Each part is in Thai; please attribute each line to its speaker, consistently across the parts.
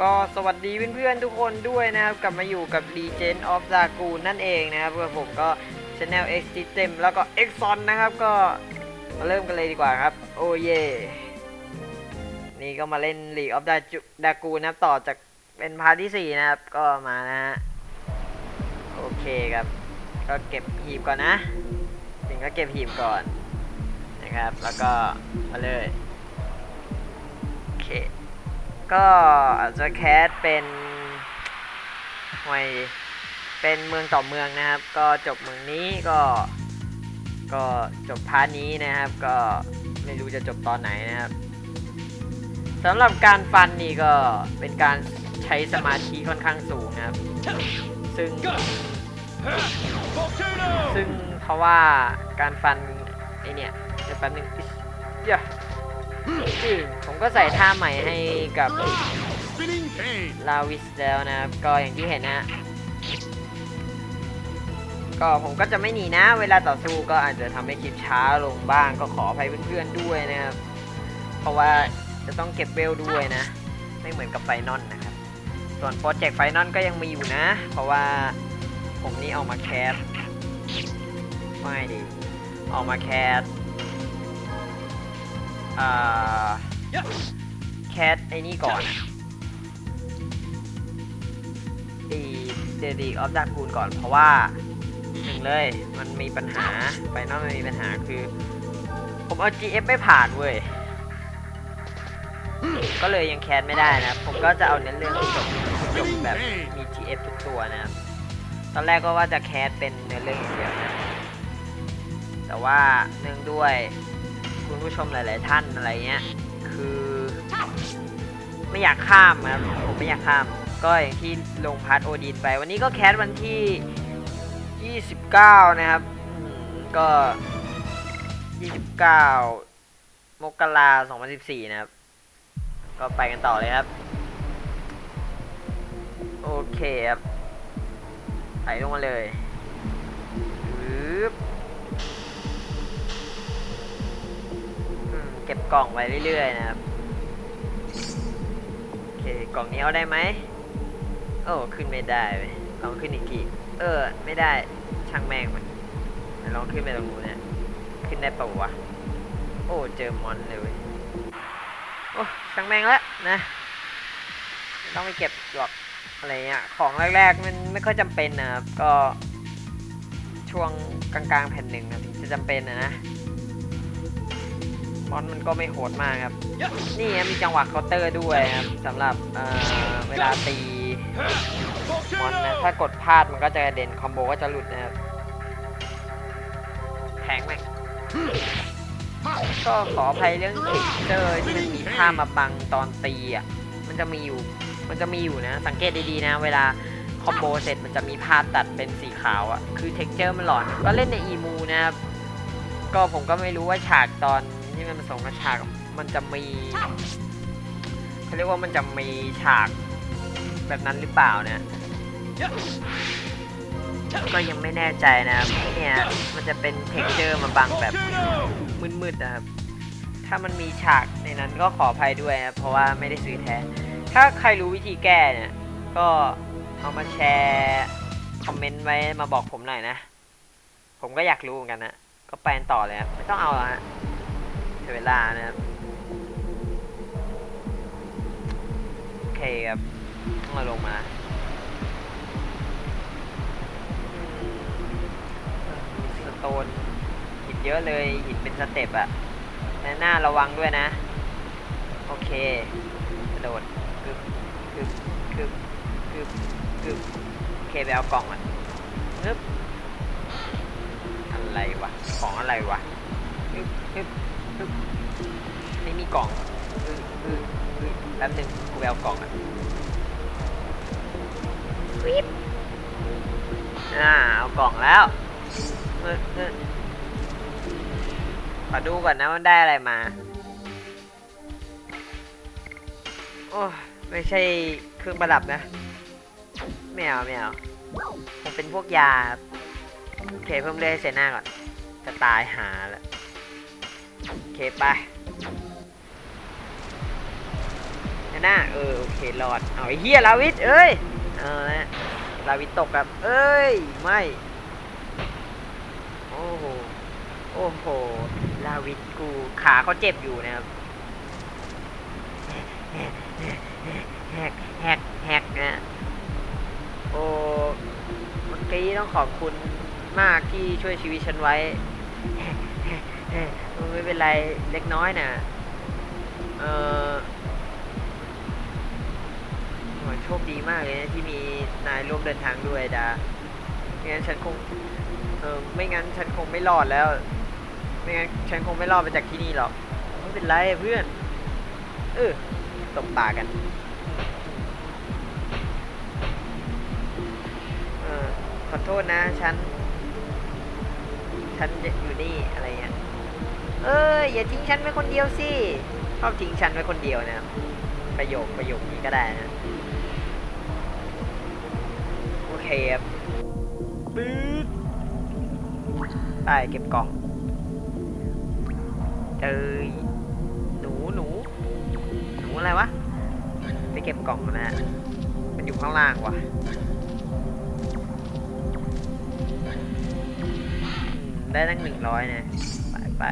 Speaker 1: ก็สวัสดีเพื่อนๆทุกคนด้วยนะครับ กลับมาอยู่กับ Legend of Dragoon นั่นเองนะครับเพื่อผมก็ Channel X System แล้วก็ Exxon นะครับก็มาเริ่มกันเลยดีกว่าครับ โอเย่นี่ก็มาเล่น League of Dragoon นะครับต่อจากเป็นพาร์ทที่ 4 นะครับ ก็มานะฮะโอเคครับ ก็เก็บหีบก่อนนะถึงก็เก็บหีบก่อนนะครับ แล้วก็มาเลย ก็อาจจะแคสเป็นหวยเป็นเมืองต่อเมืองนะครับ ก็จบเมืองนี้ก็ ก็จบพาร์ทนี้นะครับ ก็ไม่รู้จะจบตอนไหนนะครับสำหรับการฟันนี่ก็เป็นการใช้สมาธิค่อนข้างสูงนะครับ ซึ่ง ซึ่งเพราะว่าการฟันไอเนี่ยเดี๋ยวแป๊บนึงอยเดี๋ยว ผมก็ใส่ท่าใหม่ให้กับลาวิสแล้วนะครับก็อย่างที่เห็นนะก็ผมก็จะไม่หนีนะ เวลาต่อสู้ก็อาจจะทำให้คลิปช้าลงบ้างก็ขออภัยเพื่อนๆด้วยนะครับ เพราะว่าจะต้องเก็บเวลด้วยนะ ไม่เหมือนกับไฟนอลนะครับ ส่วนโปรเจกต์ไฟนอลก็ยังมีอยู่นะ เพราะว่าผมนี่เอามาแคสไม่ดิเอามาแคส อ่าแคสไอ้นี่ก่อนตีเดดีออฟดากูลก่อนเพราะว่าหนึ่งเลยมันมีปัญหาไปนอกมันมีปัญหาคือ ผมเอา GF ไม่ผ่านเว้ย ก็เลยยังแคสไม่ได้นะ ผมก็จะเอาเน้นเรื่องจบจบแบบมี GF ทุกตัวนะครับตอนแรกก็ว่าจะแคสเป็นเนื้อเรื่องอย่างเดียวนะแต่ว่าเนื่องด้วย คุณผู้ชมหลาย ๆ ท่านอะไรเงี้ย คือ ไม่อยากข้ามครับผมไม่อยากข้าม ก็อย่างที่ลงพาร์ทโอดีนไป วันนี้ก็แคสวันที่ 29 นะครับ ก็ 29 มกราคม 2014 นะครับ ก็ไปกันต่อเลยครับ โอเคครับ ไหลลงมาเลย เก็บกล่องไว้เรื่อยๆนะครับโอเคกล่องนี้เอาได้ไหมโอ้ขึ้นไม่ได้เว้ยลองขึ้นอีกทีเออ ไม่ได้ช่างแม่งมันลองขึ้นไปตรงนู้นเนี่ยขึ้นได้ปะวะโอ้เจอมอนเลยเว้ยโอ้ช่างแม่งละนะต้องไปเก็บหรอกอะไรเงี้ยของแรกๆมันไม่ค่อยจำเป็นนะครับก็ช่วงกลางๆแผ่นหนึ่งนะถึงจะจำเป็นนะนะ มอนมันก็ไม่โหดมากครับ นี่มีจังหวะเคาน์เตอร์ด้วยครับสำหรับเเวลาตีมอนนะถ้ากดพลาดมันก็จะเด็นคอมโบก็จะหลุดนะครับแทงแม่งก็ขออภัยเรื่องเท็กเจอร์ที่มันมีผ้ามาบังตอนตีอะมันจะมีอยู่มันจะมีอยู่นะ สังเกตดีๆนะ เวลาคอมโบเสร็จมันจะมีภาพตัดเป็นสีขาวอะ คือเท็กเจอร์มันหลอน ก็เล่นในอีมูนะครับ ก็ผมก็ไม่รู้ว่าฉากตอน ที่มันผสมกับฉากมันจะมีเขาเรียกว่ามันจะมีฉากแบบนั้นหรือเปล่านะก็ยังไม่แน่ใจนะครับเนี่ยมันจะเป็นเท็กเจอร์มาบังแบบมืดๆนะครับ ถ้ามันมีฉากในนั้นก็ขออภัยด้วยนะเพราะว่าไม่ได้ซื้อแท้ ถ้าใครรู้วิธีแก้เนี่ย ก็เอามาแชร์คอมเมนต์ไว้มาบอกผมหน่อยนะ ผมก็อยากรู้เหมือนกันนะ ก็ไปกันต่อเลยครับไม่ต้องเอาละฮะ เสียเวลานะครับ โอเคครับมาลงมาสโตนหินเยอะเลยหินเป็นสเต็ปอะแต่หน้าระวังด้วยนะ โอเคกระโดดกึบกึบกึบกึบกึบโอเคไปเอากล่องอะนึบอะไรวะ ของอะไรวะฮึบนึบ ไม่มีกล่องอืออืออือแป๊บนึงกูไปเอากล่องอะวิบอ่าเอากล่องแล้วเออเออขอดูก่อนนะว่าได้อะไรมา โอ้ยไม่ใช่เครื่องประดับนะไม่เอาไม่เอาผมเป็นพวกยาครับโอเคเพิ่มเลือดให้เซน่าก่อน จะตายหาแล้ว โอเคไปเซหน้าเออโอเครอด เอาไอ้เฮียลาวิทเอ้ย เอาละลาวิทตกครับ เอ้ย ไม่ โอ้โห โอ้โห ลาวิทกูขาเขาเจ็บอยู่นะครับแฮกแฮกแฮกนะโอ้เมื่อกี้ต้องขอบคุณมากที่ช่วยชีวิตฉันไว้ ไม่เป็นไรเล็กน้อยนะเออโหโชคดีมากเลยนะที่มีนายร่วมเดินทางด้วยดาไม่งั้นฉันคง เออไม่งั้นฉันคงไม่รอดแล้ว ไม่งั้นฉันคงไม่รอดไปจากที่นี่หรอก ไม่เป็นไรเพื่อน เออตบปากกันเออขอโทษนะ ฉัน ฉันอยู่นี่อะไรเงี้ย เอ้ยอย่าทิ้งฉันไว้คนเดียวสิชอบทิ้งฉันไว้คนเดียวนะประโยคประโยคนี้ก็ได้นะโอเคครับปื๊ดไปเก็บกล่องเอ้ยหนูหนูหนูอะไรวะไปเก็บกล่องนะฮะมันอยู่ข้างล่างว่ะได้ตั้งหนึ่งร้อยนะไปไป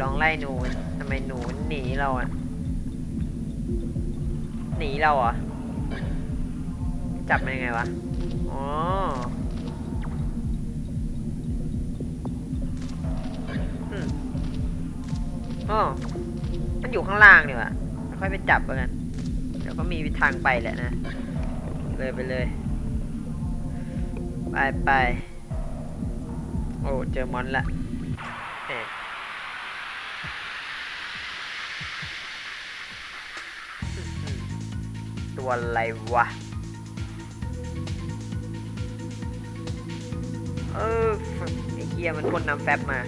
Speaker 1: ลองไล่หนูทำไมหนูหนีเราอะ หนีเราเหรอะ จับมันยังไงวะ อ๋อ อ๋อ มันอยู่ข้างล่างนี่ว่ะค่อยไปจับกัน เดี๋ยวก็มีทางไปแหละนะ เลยไปเลย ไปไป โอ้ เจอมอนละ อะไรวะ เออไอ้เคียมันพ่นน้ำแฟบมา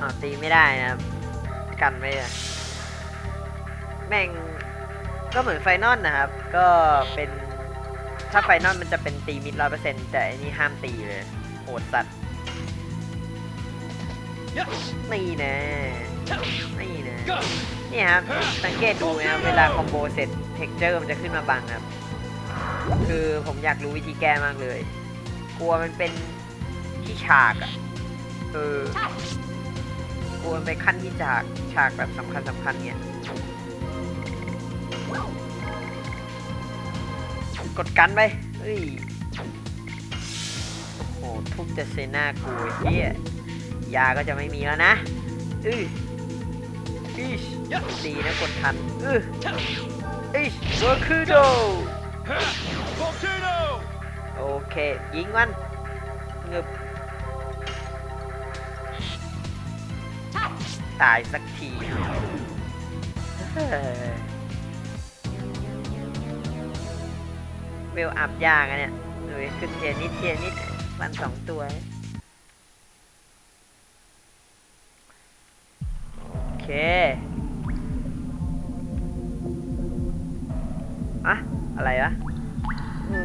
Speaker 1: อาตีไม่ได้นะครับ กันไม่ได้แม่งก็เหมือนไฟนอลนะครับ ก็เป็นถ้าไฟนอลมันจะเป็นตีมิดร้อยเปอร์เซ็นต์แต่อันนี้ห้ามตีเลยโหดสัตว์ นี่นะนี่นะนี่ครับสังเกตดูนะครับเวลาคอมโบเสร็จเท็กเจอร์มันจะขึ้นมาบังครับ คือผมอยากรู้วิธีแก้มากเลย กลัวมันเป็นที่ฉากอะเออกลัวมันไปขั้นที่ฉากฉากแบบสำคัญสำคัญเนี่ยกดกันไปเฮ้ยโอ้โหทุบจะเซน่ากูเฮีย ยาก็จะไม่มีแล้วนะอืออิชดีนะกดทันอืออิชโรคูโดโอเค ยิงมันเงึบตายสักทีเวลอัพยากอะเนี่ยดูขึ้นเทียร์นิดเทียร์นิดฟันสองตัว โอ เคอะอะไรวะอื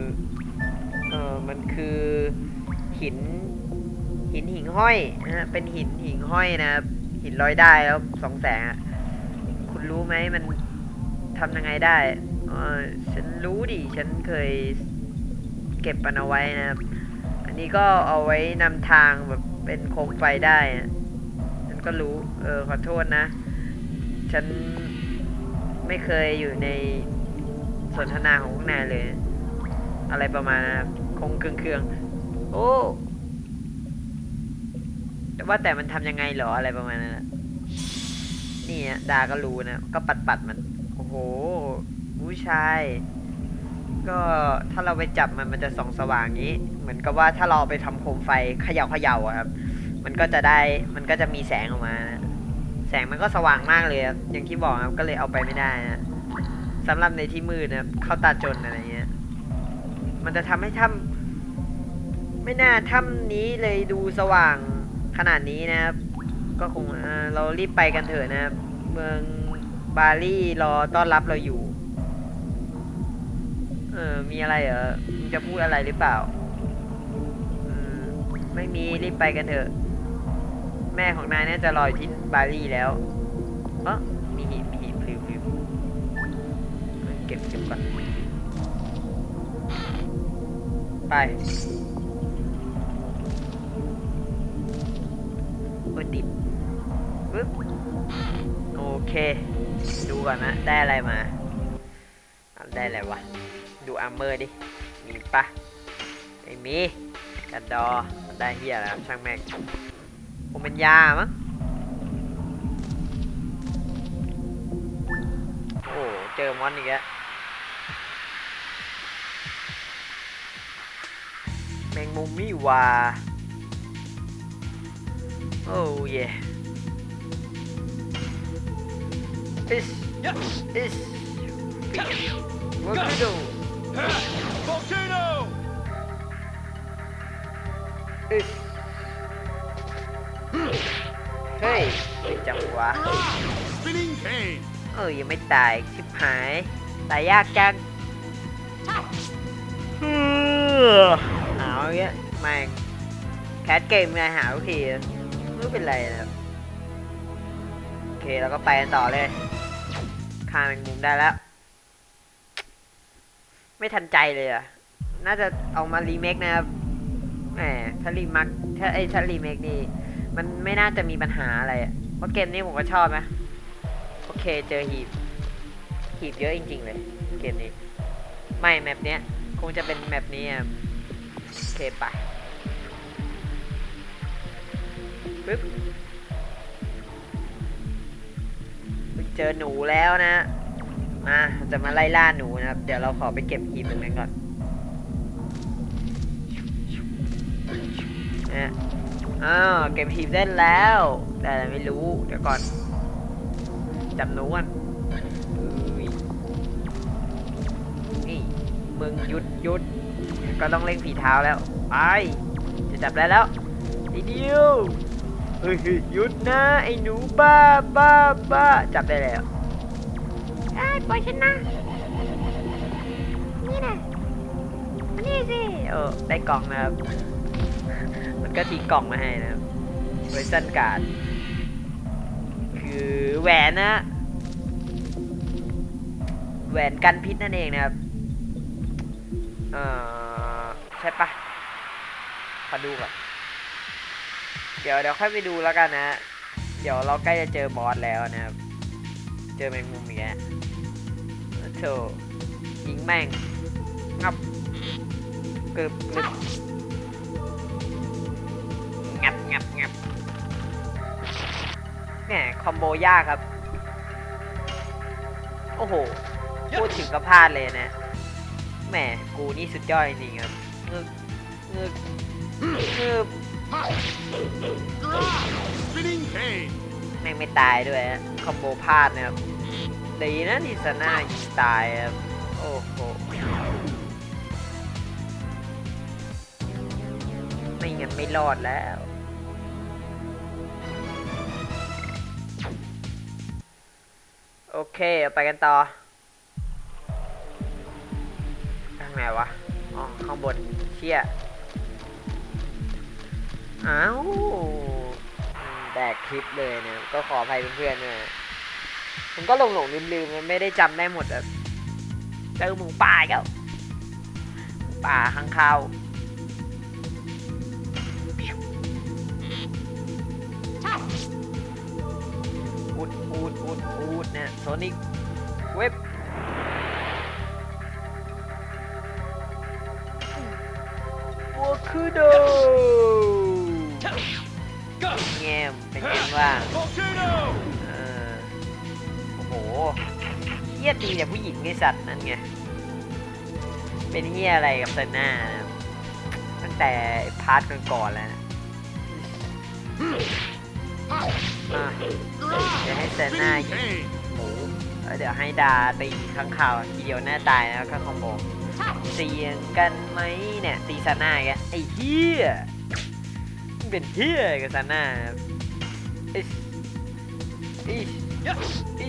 Speaker 1: มเออมันคือหิน หินหิ่งห้อยนะฮะเป็นหินหิ่งห้อยนะครับหินลอยได้แล้วสองแสงอะคุณรู้ไหมมันทำยังไงได้เออฉันรู้ดิ ฉันเคยเก็บมันเอาไว้นะครับ อันนี้ก็เอาไว้นำทางแบบเป็นโคมไฟได้นะ ก็รู้ เออขอโทษนะ ฉันไม่เคยอยู่ในสนทนาของพวกนายเลย อะไรประมาณนั้คงเครื่องเครื่องๆโอ้ว่าแต่มันทำยังไงเหรออะไรประมาณนั้นนะนี่ะดาก็รู้นะ ก็ปัดปัดๆมัน โอ้โหผู้ชาย ก็ถ้าเราไปจับมันมันจะส่องสว่างงนี้ เหมือนกับว่าถ้าเราเอาไปทำโคมไฟเขย่าเขย่าอะครับ มันก็จะได้มันก็จะมีแสงออกมานะแสงมันก็สว่างมากเลยครับอย่างที่บอกครับก็เลยเอาไปไม่ได้นะสำหรับในที่มืดนะเข้าตาจนอะไรเงี้ยมันจะทำให้ถ้ำไม่น่าถ้ำนี้เลยดูสว่างขนาดนี้นะครับก็คงเเรารีบไปกันเถอะนะครับเมืองบาลีรอต้อนรับเราอยู่เออมีอะไรเหรอมึงจะพูดอะไรหรือเปล่าไม่มีรีบไปกันเถอะ แม่ของนายเนี่ยจะรออยู่ที่บารี่แล้วเออมีหีบมีหีบพลิวพลิวเก็บเก็บก่อนไปโอ้ติดปึ๊บโอเค ดูก่อนนะ ได้อะไรมา ได้อะไรวะ ดูอาร์เมอร์ดิ มีปะไม่มีกันดอ ได้เฮียแล้วช่างแม่ง ผมเป็นยามั้งโอ้เจอมอนอีกแล้วแมงมุมมี่วาโอ้เย่อิสอิสวอร์คิโด
Speaker 2: Volcano!
Speaker 1: อิส วะ
Speaker 2: Spinning cane!
Speaker 1: เออยังไม่ตายชิบหายตายยากจังเฮ้อหาวอย่างเงี้ยแม่งแคสเกมไงหาทุกทีไม่รู้เป็นไรนะครับโอเคเราก็ไปกันต่อเลยฆ่าแมงมุมได้แล้ว ไม่ทันใจเลยอะ น่าจะเอามารีเมคนะครับแหมถ้ารีมักถ้าไอ้ยถ้ารีเมคนี่มันไม่น่าจะมีปัญหาอะไรอะ เพราะเกมนี้ผมก็ชอบนะ โอเคเจอหีบ หีบเยอะจริง ๆ เลย เกมนี้ ไม่แมปเนี้ย คงจะเป็นแมปนี้อะโอเคไปปึ๊บเจอหนูแล้วนะ มาจะมาไล่ล่าหนูนะครับ เดี๋ยวเราขอไปเก็บหีบตรงนั้นก่อนนะ อ้าวเก็บหีบได้แล้ว แต่อะไรไม่รู้ เดี๋ยวก่อนจำหนูก่อนอุ้ยนี่มึงหยุดหยุด ก็ต้องเล่งฝีเท้าแล้ว ไป จะจับได้แล้วทีเดียวเฮ้ยเฮ้ยหยุดนะไอ้หนูบ้าบ้าบ้าจับได้แล้วไอ้ปล่อยฉันนะ นี่นะนี่สิ เออได้กล่องนะครับมัน ก็ทิ้งกล่องมาให้นะครับเวอร์ชันการ์ดคือแหวนนะแหวนกันพิษนั่นเองนะครับ เอ่อ ใช่ปะขอดูก่อน เดี๋ยวเดี๋ยวค่อยไปดูแล้วกันนะ เดี๋ยวเราใกล้จะเจอบอสแล้วนะครับ เจอแมงมุมอีกแล้วโธ่ยิงแม่งงับกรึบกรึบงับ แหมคอมโบยากครับ โอ้โห พูดถึงก็พลาดเลยนะ แหม กูนี่สุดยอดจริงครับงึกงึกงึบ
Speaker 2: Spinning cane!
Speaker 1: แม่งไม่ตายด้วยคอมโบพลาดนะครับดีนะที่ซาน่ายิงตายครับ โอ้โหไม่งั้นไม่รอดแล้ว โอเคเอาไปกันต่อทางไหนวะอ๋อข้างบนเชี่ยอ้าวแดกคลิปเลยเนี่ย ก็ขออภัยเพื่อนๆด้วยนะผมก็หลงหลงลืมลืมๆมันไม่ได้จำได้หมดอะเจอหมูป่าแล้วหมูป่าข้างคาว ดอูดอูดอูดเนี่ยโซนิกเว็บวอคือโดแง่มเป็นไงบ้าง
Speaker 2: Volcano!
Speaker 1: เออโอ้โหเฮียตีแต่ผู้หญิงไอสัตว์นั่นไง เป็นเฮียอะไรกับเซน่านะครับตั้งแต่พาร์ทก่อนๆแล้วนะ อะเดี๋ยวให้เซน่า
Speaker 2: Spinning
Speaker 1: ยิง
Speaker 2: cane!
Speaker 1: หมูแล้วเดี๋ยวให้ดาตีข้างข่าวทีเดียวหน้าตายแล้วก็คอมโบเสียงกันไหมเนี่ยตีซาน่าอีกแล้วไอ้เฮียมึงเป็นเฮียอะไรกับซาน่าครับอิชอิชอิ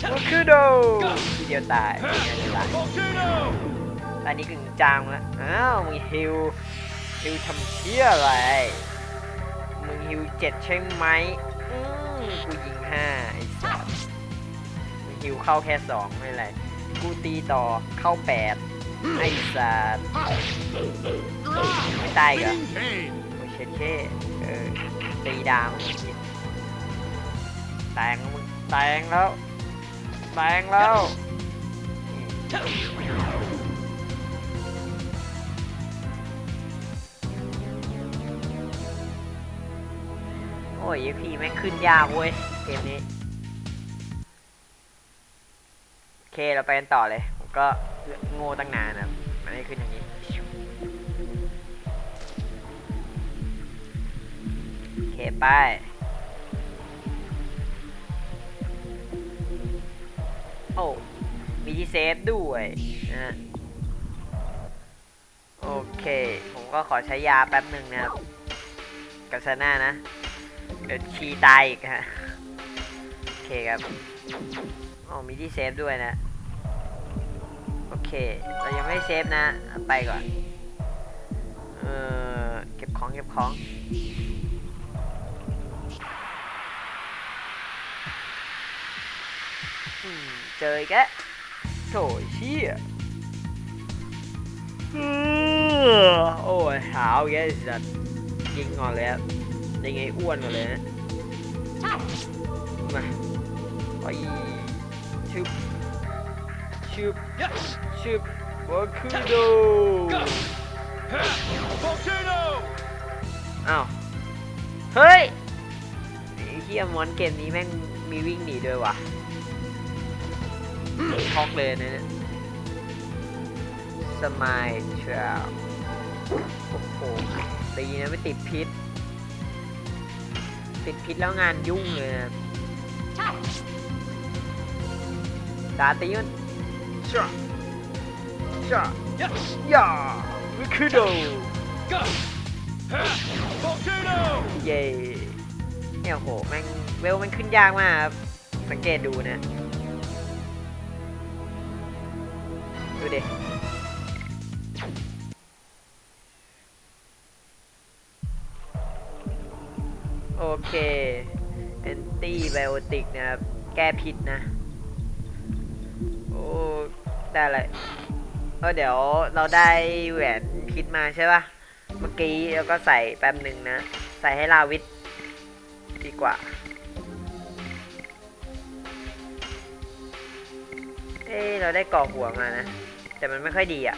Speaker 1: ชวคือโดทีเดียวตายทีเดียวตาย
Speaker 2: Volcano!
Speaker 1: ตอนนี้กึ่งจางแล้วอ้าวมึงฮิวฮิวทำเชี่ยอะไรมึง ฮิวเจ็ดใช่ไหมอืมกูยิงห้าไอ้สัสฮิวเข้าแค่สองไม่เป็นไร กูตีต่อเข้าแปดไอ้สัสไม่ตายอีกเหรอ
Speaker 2: Spinning cane.
Speaker 1: โอเชดเช่เออตีดาวแตงมึงแตงแล้วแตงแล้ว ยพีแม่งขึ้นยากเว้ย เกมนี้ โอเค เราไปกันต่อเลย ผมก็โง่ตั้งนานนะมันไม่ขึ้นอย่างนี้โอเค ไปโอ้มีที่เซฟด้วยนะโอเค ผมก็ขอใช้ยาแป๊บหนึ่งนะครับกับซาน่านะ เดี๋ยวชีตายอีกฮะ โอเคครับโอ้มีที่เซฟด้วยนะ โอเค เรายังไม่เซฟนะ ไปก่อน เออเก็บของเก็บของอืมเจออีกแล้วโถเชี่ยโอ้ยหาวแกสัตว์ยิงก่อนเลยครับ ยังไงอ้วนก่อนเลยนะมาไปชึบชึบ
Speaker 2: Yes.
Speaker 1: ชึบวอคูโด
Speaker 2: Ha. Volcano.
Speaker 1: อ้าวเฮ้ยไอ้เฮียมอนเกมนี้แม่งมีวิ่งหนีด้วยวะช็อกเลยนะเนี่ยสมายเชียวโอ้โหตีนะไม่ติดพิษ ติดพิษแล้วงานยุ่งเลยนะดาตีมันชาชา
Speaker 2: Yes.
Speaker 1: ย่าวิคุโด
Speaker 2: Go. Ha. Volcano.
Speaker 1: เย่เนี่ยโหแม่งเวลมันขึ้นยากมากครับสังเกตดูนะ ดูดิ ไบโอติกนะครับ แก้พิษนะ โอ้ ได้เลยเออเดี๋ยวเราได้แหวนพิษมาใช่ปะเมื่อกี้แล้วก็ใส่แป๊บหนึ่งนะ ใส่ให้ลาวิทดีกว่า เอ้เราได้ก่อหัวมานะ แต่มันไม่ค่อยดีอะ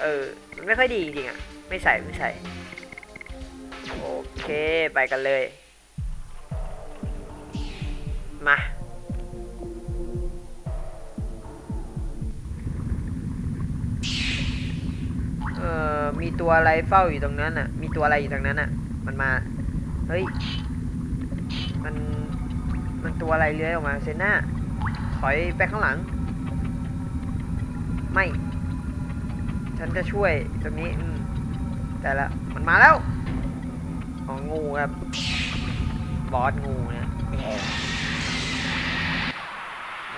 Speaker 1: เออ มันไม่ค่อยดีจริงๆอะ ไม่ใส่ไม่ใส่ โอเค ไปกันเลย มา เอ่อ มีตัวอะไรเฝ้าอยู่ตรงนั้นอะ มีตัวอะไรอยู่ตรงนั้นอะ มันมา เฮ้ย มัน มันตัวอะไรเลื้อยออกมาเซน่า ถอยไปข้างหลัง ไม่ ฉันจะช่วยตรงนี้อืมแต่ละ มันมาแล้วอ๋องูครับ บอสงูนะ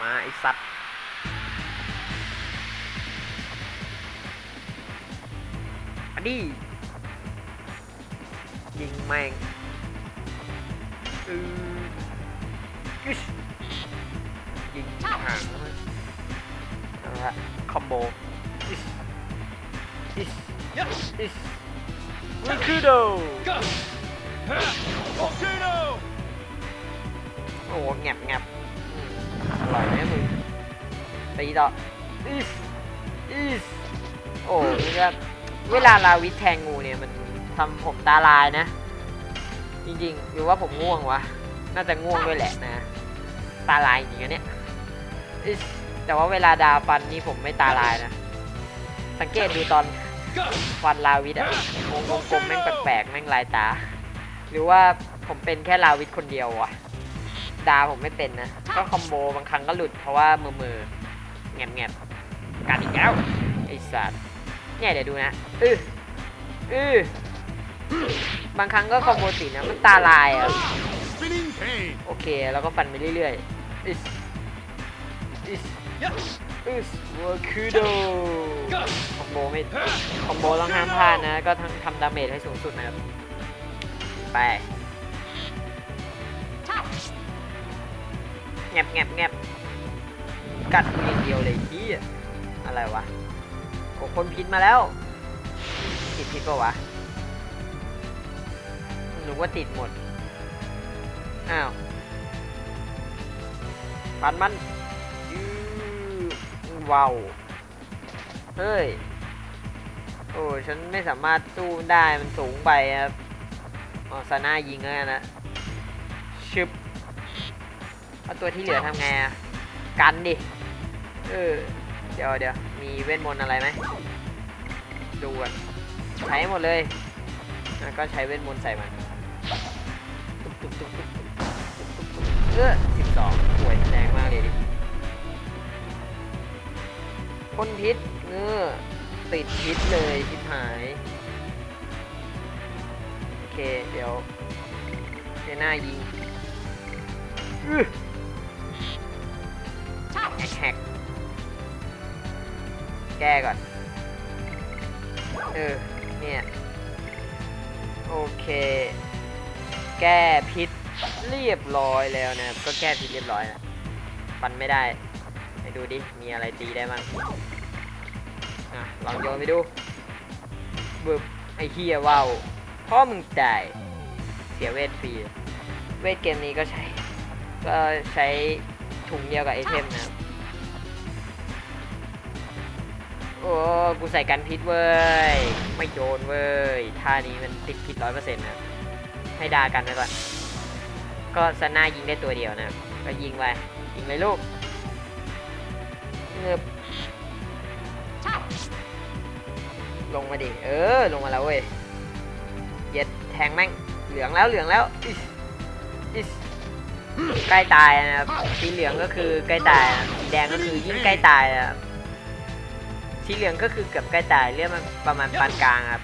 Speaker 1: มาไอสัตว์อันนี้ยิงแม่งอืออิชยิงห่างนะฮะคอมโบอิชอิช
Speaker 2: Yes.
Speaker 1: อิชวิคูโด
Speaker 2: Go. Ha. Volcano.
Speaker 1: โอ้แงบแงบ อร่อยไหมมึงตีต่ออิชอิชโอ้นี่ก็เวลาลาวิทแทงงูเนี่ยมันทำผมตาลายนะ จริงๆหรือว่าผมง่วงวะ น่าจะง่วงด้วยแหละนะ ตาลายจริงเนี่ยแต่ว่าเวลาดาฟันนี่ผมไม่ตาลายนะ สังเกตดูตอนฟันลาวิทอะวงกลมๆแม่งแปลกๆแม่งลายตา หรือว่าผมเป็นแค่ลาวิทคนเดียววะ ดาผมไม่เป็นนะ ก็คอมโบบางครั้งก็หลุดเพราะว่ามือมือแงบแงบกัดอีกแล้วไอ้สัตว์เนี่ยเดี๋ยวดูนะอืออือบางครั้งก็คอมโบตินะมันตาลายอะโอเคแล้วก็ฟันไปเรื่อยๆอิสอิส
Speaker 2: Yes.
Speaker 1: อิสวอร์คูโดคอมโบไม่คอมโบต้องห้ามพลาดนะ ก็ทั้งทำดาเมจให้สูงสุดนะครับไป แงบแงบแงบกัดอย่างเดียวเลยที่อะไรวะโอ้คนพิษมาแล้ว ติดพิษปะวะหรือว่าติดหมด อ้าวฟันมันยื้อว้าวเฮ้ย โอ้ฉันไม่สามารถสู้ได้มันสูงไปครับอ๋อซาน่ายิงแล้วกันนะชึบ แล้ตัวที่เหลือทำไงอะกันดิ เออ เดี๋ยวเดี๋ยวมีเวทมนต์อะไรไหม ดูกันใช้หมดเลยแล้วก็ใช้เวทมนต์ใส่มันเออสิบสองป่วยแรงมากเลยดิพ่นพิษเงือติดพิษเลยพิษหาย โอเค เดี๋ยวเจน่ายิง แฮกแกแก้ก่อน เออ เนี่ย โอเค แก้พิษเรียบร้อยแล้วนะครับก็แก้พิษเรียบร้อยนะฟันไม่ได้ ไปดูดิ มีอะไรตีได้บ้างอะลองโยนไปดูบึบไอ้เฮียว้าวพ่อมึงจ่ายเสียเวทฟรี เวทเกมนี้ก็ใช้ ก็ใช้ถุงเดียวกับไอเทมนะครับ โอ้ กูใส่กันพิษเว้ย ไม่โยนเว้ย ท่านี้มันติดพิษร้อยเปอร์เซ็นต์นะ ให้ดากันไปก่อน ก็สน่ายิงได้ตัวเดียวนะ ก็ยิงไป ยิงเลยลูกเงือบลงมาดิ เออ ลงมาแล้วเว้ย เย็ดแทงแม่ง เหลืองแล้วเหลืองแล้วอิสอิสใกล้ตายนะครับ สีเหลืองก็คือใกล้ตาย สีแดงก็คือยิ่งใกล้ตายนะครับ สีเหลืองก็คือเกือบใกล้ตายเรียกมันประมาณปานกลางครับ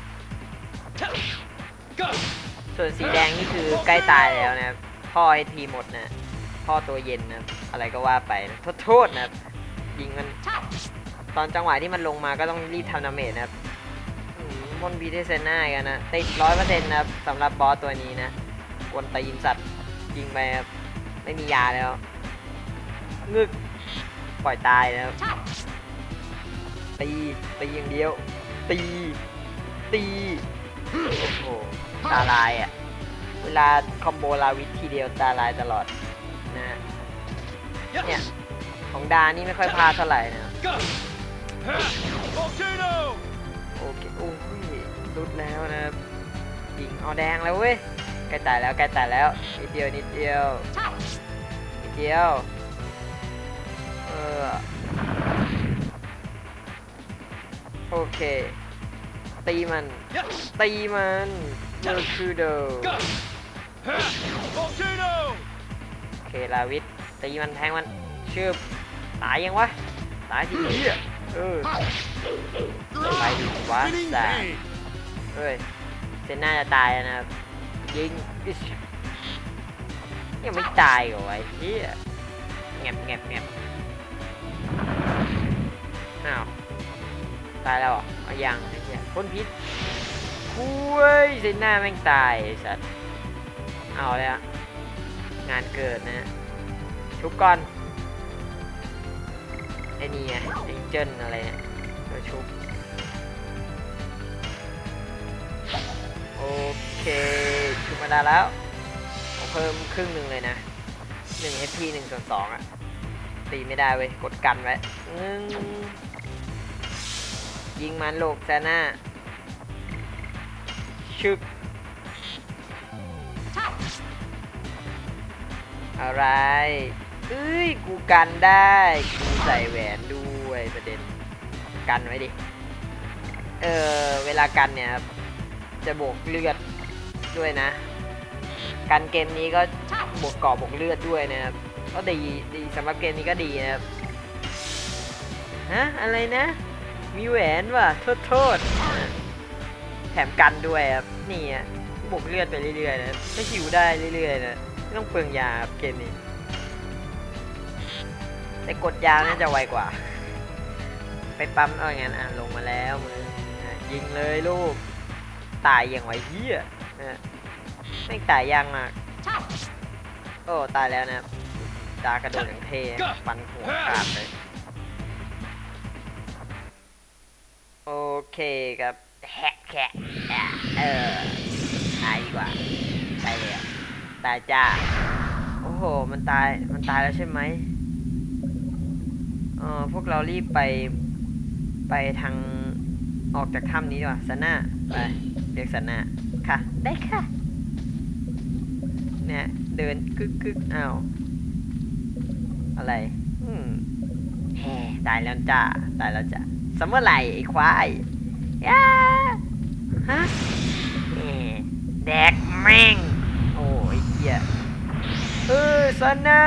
Speaker 1: ส่วนสีแดงนี่คือใกล้ตายแล้วนะครับพ่อให้ทีหมดนะพ่อตัวเย็นนะอะไรก็ว่าไปนะโทษนะยิงมันตอนจังหวะที่มันลงมาก็ต้องรีบทำดาเมจนะครับมอนบีเทเซน่ากันนะติดร้อยเปอร์เซ็นต์นะครับสำหรับบอสตัวนี้นะกวนตีนสัตว์ยิงไปครับไม่มียาแล้วงึกปล่อยตายนะครับ ตี ตีอย่างเดียว ตี ตี โอ้โห ตาลายอะ เวลาคอมโบลาวิททีเดียวตาลายตลอดนะฮะเนี่ย ของดานี่ไม่ค่อยพลาดเท่าไหร่นะ โอเคโอ้ยสุดแล้วนะครับยิงเอาแดงแล้วเว้ย ใกล้ตายแล้วใกล้ตายแล้ว นิดเดียวนิดเดียว นิดเดียว เออ โอเค ตีมัน
Speaker 2: Yes!
Speaker 1: ตีมันเจอคือเด
Speaker 2: Go! Volcano!
Speaker 1: โอเค ลาวิทตีมันแทงมันชืบตายยังวะ ตายสิเหี้ยเออไปดิวะ
Speaker 2: Spinning
Speaker 1: จ้ะ
Speaker 2: Cane!
Speaker 1: เฮ้ยเซนน่าจะตายแล้วนะครับยิงอิ๊ชยังไม่ตายเหรอวะไอ้เฮียแงบแงบแงบอ้าวตายแล้วอเอายังไอ้เฮียพ่นพิษคุยเซนน่าแม่งตายสัตว์เอาเลยอะงานเกิดนะ ชุบก่อนไอ้นี่ไงไอ้เจิ้นอะไรเนี่ยมาชุบโอเคชุบมาได้แล้วผมเพิ่มครึ่งหนึ่งเลยนะ1 HP 1ส่วน2อะตีไม่ได้เว้ย กดกันไว้อืม ยิงมันโลกแซน่าชึกอะไรเอ้ย กูกันได้ กูใส่แหวนด้วยประเด็น กันไว้ดิ เออ เวลากันเนี่ยครับ จะบวกเลือดด้วยนะ กันเกมนี้ก็บวกเกาะบวกเลือดด้วยนะครับ ก็ดี ดีสำหรับเกมนี้ก็ดีนะครับ ฮะ อะไรนะ มีแหวนว่ะ โทษโทษ แถมกันด้วยครับ นี่อะบวกเลือดไปเรื่อยๆนะถ้าหิวได้เรื่อยๆนะ ไม่ต้องเปลืองยาครับเกมนี้ แต่กดยาน่าจะไวกว่า ไปปั๊มเอาอย่างนั้นอะลงมาแล้วมึงอะยิงเลยลูก ตายอย่างไวเฮียนะไม่งตายยังอะโอ้ ตายแล้วนะครับดากระโดดอย่างเท่ฟันหัวขาดเลย โอเคครับแฮะแคะอะเออตายดีกว่าตายเลยตายจ้าโอ้โห มันตายมันตายแล้วใช่ไหมเออพวกเรารีบไปไปทางออกจากถ้ำนี้ดีกว่าสันนาไปเรียกสันนาค่ะ ได้ค่ะเนี่ยเดินกึกกึกอ้าวอะไรอืมแฮตายแล้วจ้าตายแล้วจ้า สมเมื่อไหร่ไอ้ควายย่าฮะแดกแม่ง โอ้ยเหี้ยเออสันนา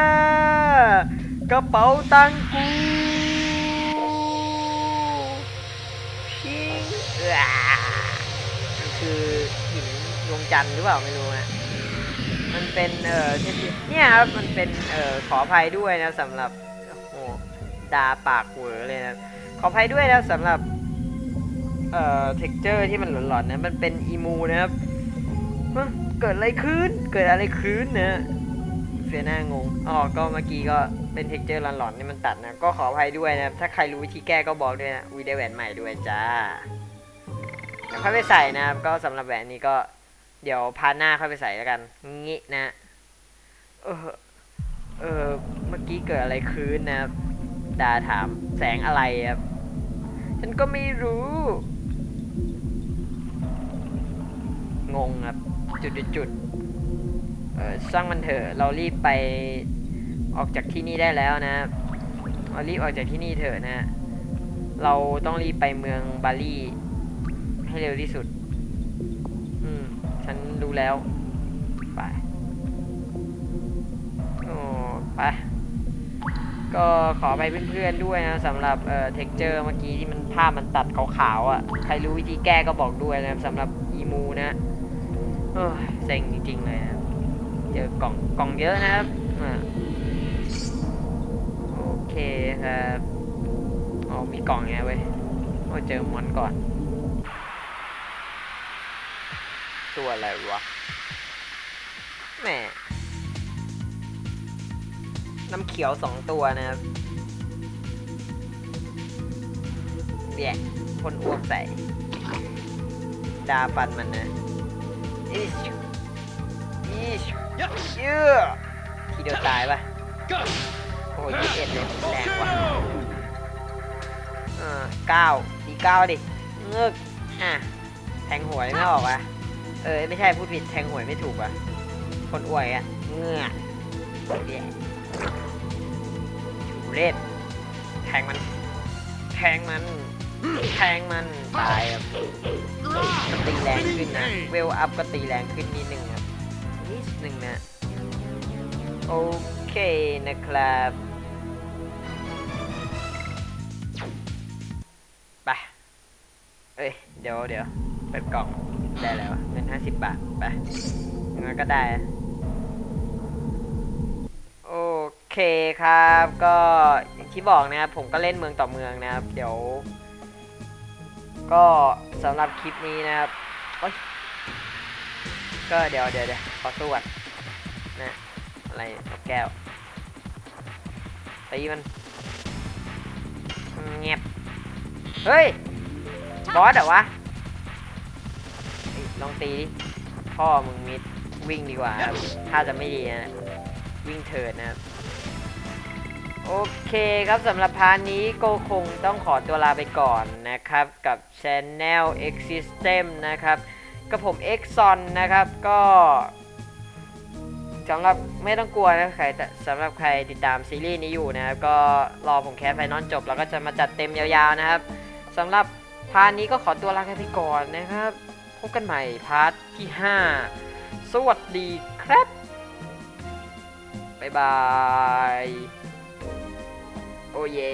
Speaker 1: กระเป๋าตังค์กูพิงอ่ามันคือหินดวงจันทร์หรือเปล่าไม่รู้นะมันเป็นเอ่อเทพเนี่ยครับมันเป็นเอ่อขออภัยด้วยนะสำหรับโอ้โหดาปากเหวอเลยนะ ออภัยด้วยนะสำหรับ เอ่อ เท็กเจอร์ที่มันหลอนๆนะ มันเป็นอีมูนะครับเกิดอะไรขึ้น เกิดอะไรขึ้นนะเฟียหน้างง อ๋อ ก็เมื่อกี้ก็เป็นเท็กเจอร์หลอนๆนี่มันตัดนะ ก็ขออภัยด้วยนะ ถ้าใครรู้วิธีแก้ก็บอกด้วยนะวีได้แหวนใหม่ด้วยจ้าเดี๋ยวค่อยไปใส่นะครับ ก็สำหรับแหวนนี้ก็ เดี๋ยวพาหน้าค่อยไปใส่แล้วกัน งี้นะ เออ เออ เมื่อกี้เกิดอะไรขึ้นนะครับดาถามแสงอะไรครับ ฉันก็ไม่รู้ งงครับ จุดจุดเออสร้างมันเถอะ เรารีบไปออกจากที่นี่ได้แล้วนะเรารีบออกจากที่นี่เถอะนะ เราต้องรีบไปเมืองบาลีให้เร็วที่สุด อืม ฉันรู้แล้ว ไปโอ้ไปก็ขอไปเพื่อนๆด้วยนะสำหรับเอ่อเท็กเจอร์เมื่อกี้ที่มัน ภาพมันตัดขาวๆอะ ใครรู้วิธีแก้ก็บอกด้วยนะครับสำหรับอีมูนะเอ้ยเซ็งจริงๆเลยนะเจอกล่องกล่องเยอะนะครับโอเคครับอ๋อมีกล่องไงเว้ยโอ้เจอมอนก่อน ตัวอะไรวะแหมน้ำเขียวสองตัวนะครับ เบี่ยพ่นอ้วกใส่ ดาฟันมันนะอีชอีช
Speaker 2: Yep.
Speaker 1: เชื่อทีเดียวตายปะโอ้ยยี่สิบเอ็ดเลยแรงว่ะเออเก้าตีเก้าดิเงือกอะแทงหวยไม่ออกวะเออไม่ใช่พูดผิดแทงหวยไม่ถูกว่ะคนอวยอะเงือกเดี๋ยวถูเล่นแทงมัน แทงมัน แทงมันตายครับก็ตีแรงขึ้นนะ เวลอัพก็ตีแรงขึ้นนิดนึงครับนิดนึงนะ โอเคนะครับไปเอ้ย เดี๋ยวเดี๋ยวเปิดกล่องได้แล้วเงินห้าสิบบาทไปงั้นก็ได้ โอเคครับ ก็อย่างที่บอกนะครับผมก็เล่นเมืองต่อเมืองนะครับ เดี๋ยว ก็สำหรับคลิปนี้นะครับโอ๊ยก็เดี๋ยวเดี๋ยวเดี๋ยวขอสวดนะอะไรแก้วตีมันเงียบเฮ้ย บอสเหรอวะลองตีดิพ่อมึงมิดวิ่งดีกว่าครับ ถ้าจะไม่ดีนะ วิ่งเถิดนะครับ โอเคครับสำหรับพาร์ทนี้ก็คงต้องขอตัวลาไปก่อนนะครับกับ Channel X System นะครับกับผม Exxon นะครับก็สำหรับไม่ต้องกลัวนะใครสำหรับใครติดตามซีรีส์นี้อยู่นะครับก็รอผมแคสไฟนอลจบ แล้วก็จะมาจัดเต็มยาวๆนะครับสำหรับพาร์ทนี้ก็ขอตัวลาไปก่อนนะครับ พบกันใหม่พาร์ทที่ 5 สวัสดีครับบ๊ายบาย โอ้เย่